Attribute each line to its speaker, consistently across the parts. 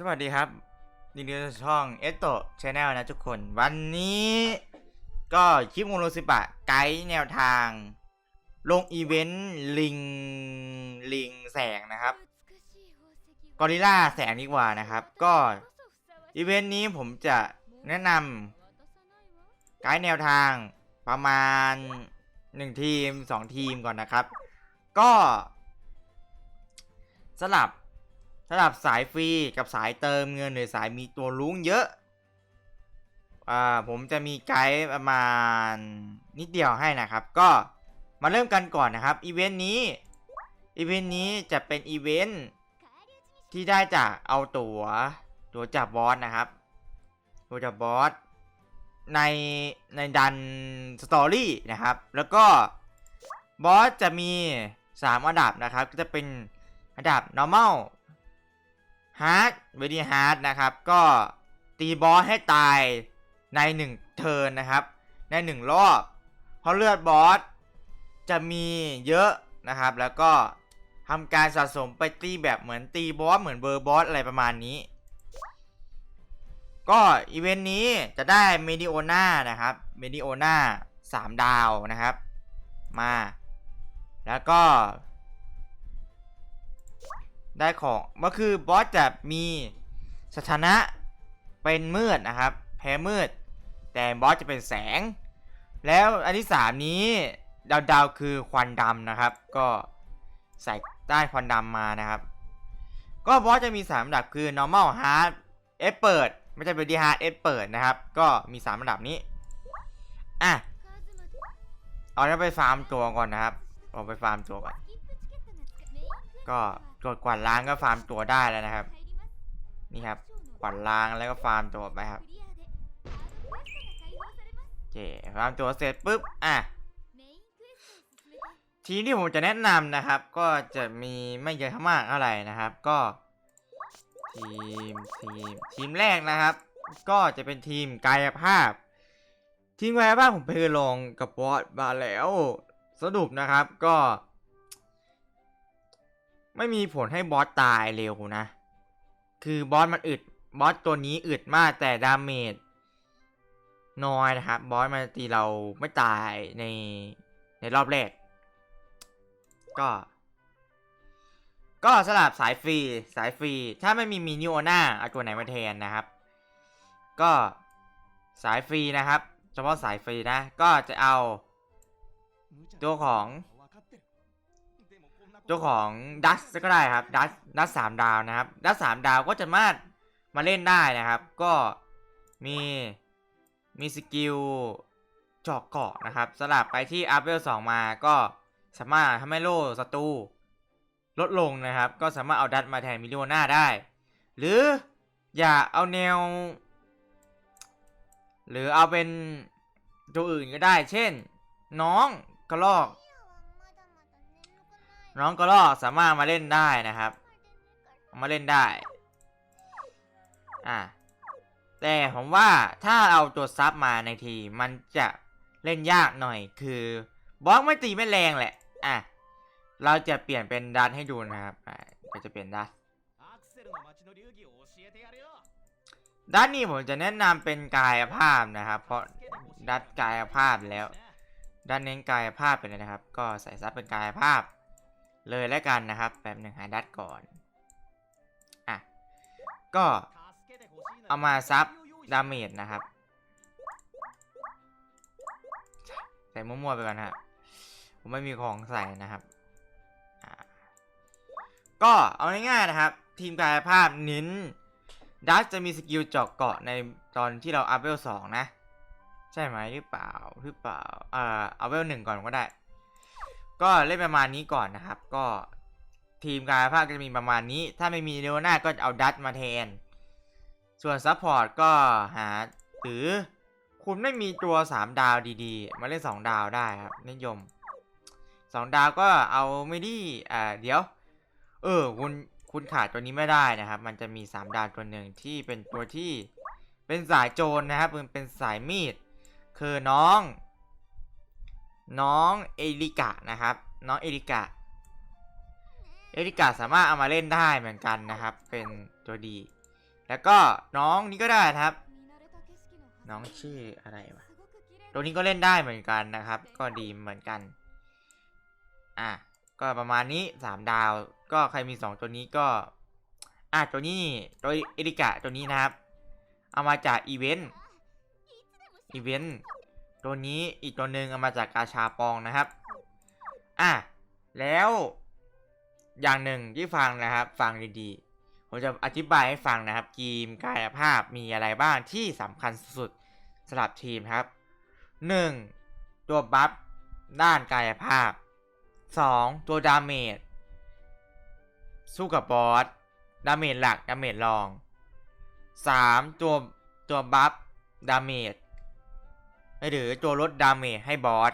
Speaker 1: สวัสดีครับนดีต้อนรับสู่ช่องเอสโตชาแนลนะทุกคน วันนี้ก็คลิปมูลสิบะไกด์แนวทาง ลงอีเวนต์ลิงลิงแสงนะครับ
Speaker 2: กอริลล่าแสงดีกว่านะครับ ก็
Speaker 1: อีเวนต์นี้ผมจะแนะนำไกด์แนวทางประมาณ 1 ทีม 2 ทีมก่อนนะครับ ก็สลับ สลับสายฟรีกับสายเติมเงินหรือสายมีตัวลุ้งเยอะ อ่าผมจะมีไกด์ประมาณนิดเดียวให้นะครับ ก็มาเริ่มกันก่อนนะครับอีเวนต์นี้อีเวนต์นี้จะเป็นอีเวนต์ที่ได้จากเอาตัว๋วตัวจับบอสนะครับ ตัวจับบอสในในดันสตอรี่นะครับ แล้วก็บอสจะมี 3 อันดับนะครับ ก็จะเป็นอันดับ normal hard very hard นะครับ ก็ตีบอสให้ตายใน 1 เทิร์นนะครับ ใน 1 รอบ เพราะเลือดบอสจะมีเยอะนะครับ แล้วก็ทำการสะสมไปตีแบบเหมือนตีบอสเหมือนเบอร์บอสอะไรประมาณนี้ ก็อีเวนต์นี้จะได้เมดิโอน่านะครับ เมดิโอน่า3ดาวนะครับ มา แล้วก็ ได้ของก็คือบอสจะมีสถานะเป็นมืดนะครับ แพ้มืด แต่บอสจะเป็นแสง แล้วอันที่ 3 นี้ดาวดาวคือควันดำนะครับ ก็ใส่ใต้ควันดำมานะครับ ก็บอสจะมี 3 ระดับคือ normal hard เอฟเปิดไม่ใช่ very hard เอฟเปิดนะครับ ก็มี 3 ระดับนี้อะเอาไปฟาร์มตัวก่อนนะครับเอาไปฟาร์มตัวก่อนก็ กดกวาดล้างก็ฟาร์มตัวได้แล้วนะครับ นี่ครับ กวาดล้างแล้วก็ฟาร์มตัวไปครับโอเคฟาร์มตัวเสร็จปุ๊บ อะ ทีที่ผมจะแนะนำนะครับ ก็จะมีไม่เยอะมากเท่าไหร่นะครับ ก็ ทีม ทีม ทีมแรกนะครับ ก็จะเป็นทีมกายภาพ ทีมกายภาพผมไปลองกับบอสมาแล้ว สรุปนะครับก็ ไม่มีผลให้บอสตายเร็วนะ คือบอสมันอึด บอสตัวนี้อึดมากแต่ดาเมจน้อยนะครับ บอสมันตีเราไม่ตายในในรอบแรก ก็ ก็สลับสายฟรีสายฟรี ถ้าไม่มีมินิโอน่าเอาตัวไหนมาแทนนะครับ ก็สายฟรีนะครับ เฉพาะสายฟรีนะ ก็จะเอาตัวของ ตัวของดัสก็ได้ครับดัสดัสสามดาวนะครับดัสสามดาวก็จะมามาเล่นได้นะครับ ก็มีมีสกิลเจาะเกาะนะครับสลับไปที่อัพเวลสองมาก็สามารถทำให้โล่ศัตรูลดลงนะครับ ก็สามารถเอาดัสมาแทนมิลิโอน่าได้ หรืออย่าเอาแนว หรือเอาเป็นตัวอื่นก็ได้ เช่น น้องกระลอก น้องกระลอกสามารถมาเล่นได้นะครับ มาเล่นได้ อะแต่ผมว่าถ้าเอาตัวซับมาในทีมันจะเล่นยากหน่อยคือบล็อกไม่ตีไม่แรงแหละ อะ เราจะเปลี่ยนเป็นดันให้ดูนะครับอะก็จะเปลี่ยนดันด้านนี้ผมจะแนะนำเป็นกายภาพนะครับ เพราะดัดกายภาพแล้วด้านเน้นกายภาพไปเลยนะครับ ก็ใส่ซับเป็นกายภาพ เลยแล้วกันนะครับแป๊บหนึ่งหาดัดก่อนอะก็เอามาซับดาเมจนะครับ ใส่มั่วๆไปก่อนครับผมไม่มีของใส่นะครับอะก็เอาง่ายๆนะครับ ทีมกายภาพเน้นดักจะมีสกิลเจาะเกาะในตอนที่เราอัพเวลสองนะ ใช่ไหมหรือเปล่าหรือเปล่าเอ่าเอาเวลหนึ่งก่อนก็ได้ ก็เล่นประมาณนี้ก่อนนะครับ ก็ทีมกายภาพก็จะมีประมาณนี้ ถ้าไม่มีเรโอน่าก็เอาดัตมาแทน ส่วนซัพพอร์ตก็หาหรือคุณไม่มีตัว 3 ดาวดีๆ มาเล่น 2 ดาวได้ครับ นิยม 2 ดาวก็เอาไม่ดีอ่าเดี๋ยว เออคุณคุณขาดตัวนี้ไม่ได้นะครับ มันจะมี 3 ดาวตัวหนึ่งที่เป็นตัวที่เป็นสายโจรนะครับเป็นเป็นสายมีด คือน้อง น้องเอริกะนะครับ น้องเอริกะ เอริกะสามารถเอามาเล่นได้เหมือนกันนะครับ เป็นตัวดี แล้วก็น้องนี่ก็ได้นะครับ น้องชื่ออะไรวะ ตัวนี้ก็เล่นได้เหมือนกันนะครับ ก็ดีเหมือนกัน อะ ก็ประมาณนี้สามดาว ก็ใครมีสองตัวนี้ก็ อะตัวนี้ตัวเอริกะตัวนี้นะครับ เอามาจากอีเวนต์ อีเวนต์ ตัวนี้อีกตัวหนึ่งเอามาจากกาชาปองนะครับ อะ แล้วอย่างหนึ่งที่ฟังนะครับ ฟังดีๆ ผมจะอธิบายให้ฟังนะครับทีมกายภาพมีอะไรบ้างที่สำคัญสุดๆสำหรับทีมครับ 1. ตัวบัฟด้านกายภาพ 2. ตัวดาเมจสู้กับบอสดาเมจหลักดาเมจรอง 3. ตัวตัวบัฟดาเมจ หรือตัวลดดาเมจให้บอส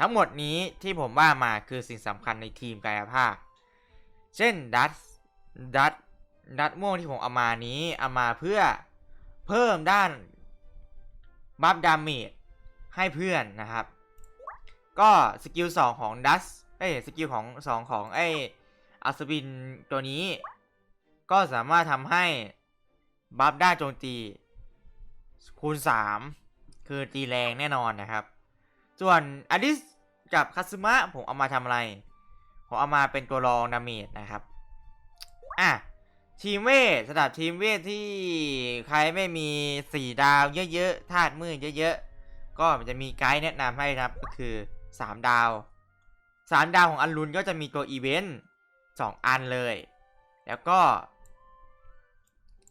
Speaker 1: ทั้งหมดนี้ที่ผมว่ามาคือสิ่งสำคัญในทีมกายภาพ เช่นดัตดัตดัตม่วงที่ผมเอามานี้เอามาเพื่อเพิ่มด้านบัฟดาเมจให้เพื่อนนะครับ ก็สกิล2ของดัสเอ้สกิลของ2ของไอ้อัศวินตัวนี้ ก็สามารถทำให้บัฟด้านโจมตีคูณ 3 คือตีแรงแน่นอนนะครับ ส่วนอดิสกับคาซึมะผมเอามาทำอะไร ผมเอามาเป็นตัวรองดาเมจนะครับอะทีมเวทสำหรับทีมเวทที่ใครไม่มี4ดาวเยอะๆธาตุมืดเยอะๆ ก็จะมีไกด์แนะนำให้นะครับก็คือ 3 ดาว 3 ดาวของอันลุนก็จะมีตัวอีเวนต์2อันเลย แล้วก็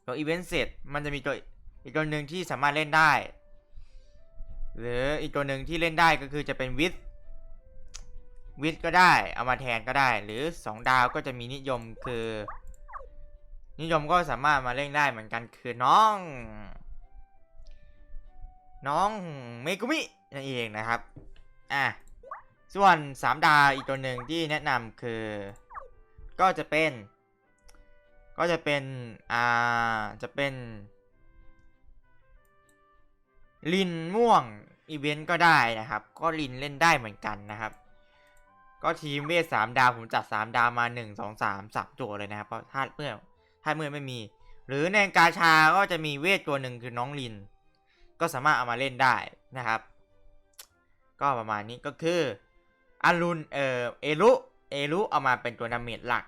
Speaker 1: ตัวอีเวนต์เสร็จมันจะมีตัวอีกตัวหนึ่งที่สามารถเล่นได้ หรืออีกตัวหนึ่งที่เล่นได้ก็คือจะเป็นวิทวิทก็ได้ เอามาแทนก็ได้ หรือ 2 ดาวก็จะมีนิยมคือ นิยมก็สามารถมาเล่นได้เหมือนกันคือน้อง น้องเมกุมินั่นเองนะครับอะส่วน 3 ดาวอีกตัวหนึ่งที่แนะนำคือ ก็จะเป็น ก็จะเป็น อ่า จะเป็นลินม่วง อีเวนต์ก็ได้นะครับ ก็ลินเล่นได้เหมือนกันนะครับ ก็ทีมเวทสามดาวผมจัดสามดาวมาหนึ่งสองสามสับตัวเลยนะครับเพราะธาตุเมื่อธาตุเมื่อไม่มี หรือในกาชาก็จะมีเวทตัวหนึ่งคือน้องลิน ก็สามารถเอามาเล่นได้นะครับ ก็ประมาณนี้ก็คืออารุนเออเอรุเอรุเอามาเป็นตัวดาเมจหลัก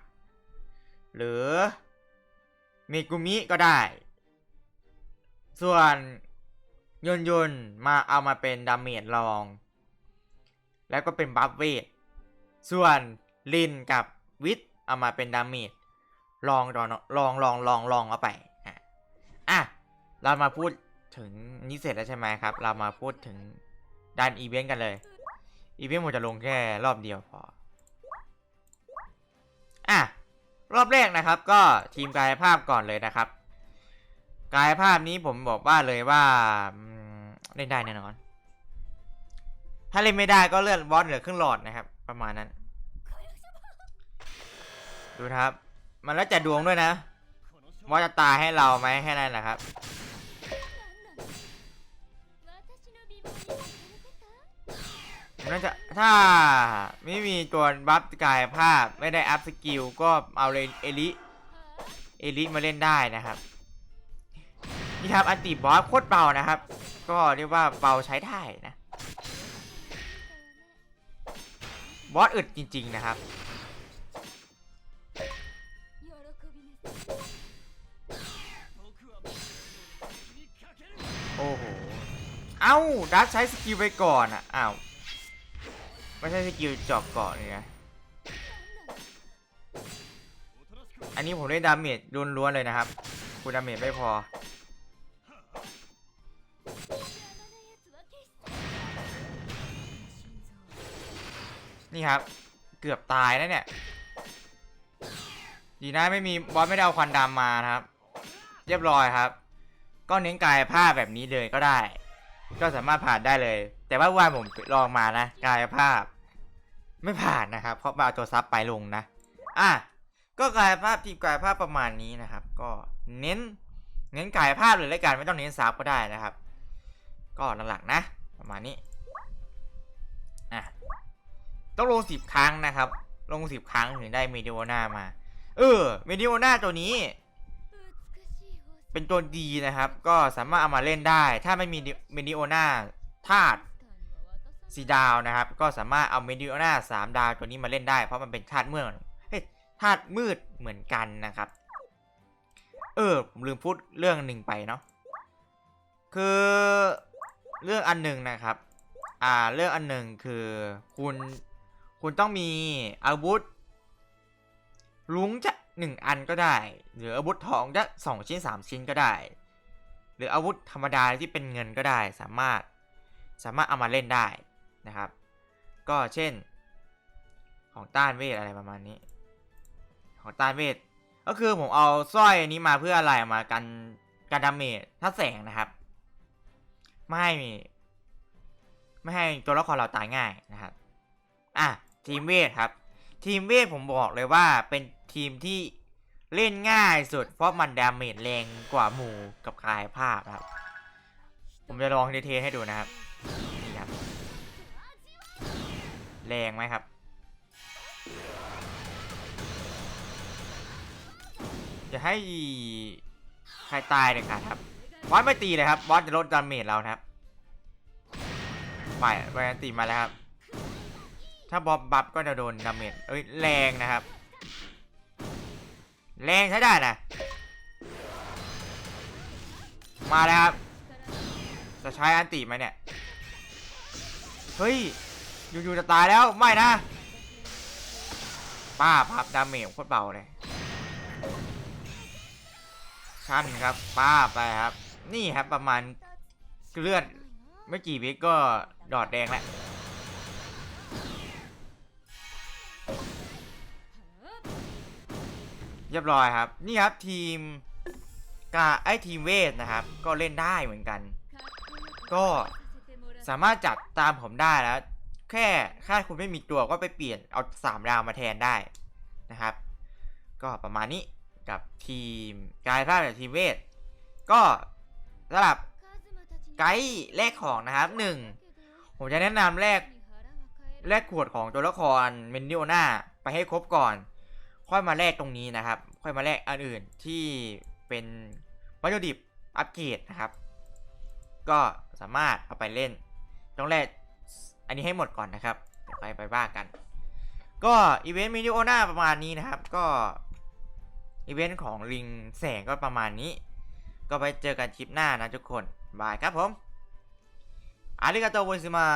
Speaker 1: หรือเมกุมิก็ได้ ส่วน ยนยนมาเอามาเป็นดาเมจรอง แล้วก็เป็นบัฟเวท ส่วนลินกับวิทเอามาเป็นดาเมจลองลองลองลองลองลองเอาไปอะเรามาพูดถึงนี้เสร็จแล้วใช่ไหมครับ เรามาพูดถึงด้านอีเวนต์กันเลย อีเวนต์ผมจะลงแค่รอบเดียวพอ อะ รอบแรกนะครับ ก็ทีมกายภาพก่อนเลยนะครับ กายภาพนี้ผมบอกว่าเลยว่า เล่นได้แน่นอน ถ้าเล่นไม่ได้ก็เลื่อนบอสเหลือครึ่งหลอดนะครับ ประมาณนั้น ดูนะครับ มันแล้วแต่ดวงด้วยนะว่าจะตายให้เราไหมแค่นั้นแหละครับน่าจะถ้าไม่มีตัวบัฟกายภาพไม่ได้อัพสกิลก็เอาเลยเอลิเอลิมาเล่นได้นะครับ นี่ครับอันติบอสโคตรเบานะครับ ก็เรียกว่าเบาใช้ได้นะบอสอึดจริง ๆ นะครับ โอ้โห เอ้าดัชใช้สกิลไปก่อนอะอ้าว ไม่ใช่สกิลจอกเกาะนี่นะ อันนี้ผมได้ดาเมจล้วนๆเลยนะครับคูดาเมจไม่พอ นี่ครับ เกือบตายแล้วเนี่ย ดีนะไม่มีบอสไม่ได้เอาควันดำมานะครับ เรียบร้อยครับ ก็เน้นกายภาพแบบนี้เลยก็ได้ ก็สามารถผ่านได้เลย แต่ว่าวันผมลองมานะกายภาพ ไม่ผ่านนะครับ เพราะมาตัวซับไปลงนะ อะก็กายภาพทีมกายภาพประมาณนี้นะครับ ก็เน้น เน้นกายภาพเลยแล้วกันไม่ต้องเน้นซับก็ได้นะครับ ก็หลักๆนะ ประมาณนี้ ต้องลงสิบครั้งนะครับ ลงสิบครั้งถึงได้เมดิโอนามา เออเมดิโอนาตัวนี้ เป็นตัวดีนะครับ ก็สามารถเอามาเล่นได้ ถ้าไม่มีเมดิโอนาธาตุสีดาวนะครับ ก็สามารถเอาเมดิโอนาสามดาวตัวนี้มาเล่นได้ เพราะมันเป็นธาตุเมืดเฮ้ยธาตุมืดเหมือนกันนะครับ เออผมลืมพูดเรื่องหนึ่งไปเนาะคือเรื่องอันหนึ่งนะครับ อ่า เรื่องอันหนึ่งคือคุณ คุณต้องมีอาวุธลุงจะหนึ่งอันก็ได้ หรืออาวุธทองจะสองชิ้นสามชิ้นก็ได้ หรืออาวุธธรรมดาที่เป็นเงินก็ได้ สามารถสามารถเอามาเล่นได้นะครับ ก็เช่น ของต้านเวทอะไรประมาณนี้ ของต้านเวทก็คือผมเอาสร้อยอันนี้มาเพื่ออะไรมากันการดาเมจถ้าแสงนะครับ ไม่ให้ไม่ให้ตัวละครเราตายง่ายนะครับอะ ทีมเวทครับ ทีมเวทผมบอกเลยว่าเป็นทีมที่เล่นง่ายสุด เพราะมันดาเมจแรงกว่าหมูกับกายภาพครับ ผมจะลองเทสให้ดูนะครับนี่ครับ แรงไหมครับจะให้ใครตายเลยค่ะครับบอสไม่ตีเลยครับบอสจะลดดาเมจเรานะครับไปไปตีมาแล้วครับ ถ้าบอสบัฟก็จะโดนดาเมจเอ้ยแรงนะครับ แรงใช้ได้นะ มาแล้วครับ จะใช้อันติไหมเนี่ย เฮ้ย อยู่ๆจะตายแล้วไม่นะ ป้าพับดาเมจโคตรเบาเลยขั้นครับ ป้าไปครับ นี่ครับประมาณเลือดไม่กี่วิก็ดอดแดงแล้ว เรียบร้อยครับ นี่ครับทีมกาไอทีมเวทนะครับ ก็เล่นได้เหมือนกัน ก็สามารถจัดตามผมได้แล้ว แค่ค่าคุณไม่มีตัวก็ไปเปลี่ยนเอาสามดาวมาแทนได้นะครับ ก็ประมาณนี้กับทีมกายภาพแบบทีมเวท ก็สำหรับไกด์แลกของนะครับหนึ่งผมจะแนะนำแลกแลกขวดของตัวละครเมนิโอนาไปให้ครบก่อน ค่อยมาแลกตรงนี้นะครับ ค่อยมาแลกอันอื่นที่เป็นวัตถุดิบอัปเกรดนะครับ ก็สามารถเอาไปเล่น ต้องแลกอันนี้ให้หมดก่อนนะครับเดี๋ยวไปไปบ้ากัน ก็อีเวนต์มินิโอนาประมาณนี้นะครับ ก็อีเวนต์ของลิงแสงก็ประมาณนี้ ก็ไปเจอกันคลิปหน้านะทุกคนบายครับผมอาริกาโตโวซิมา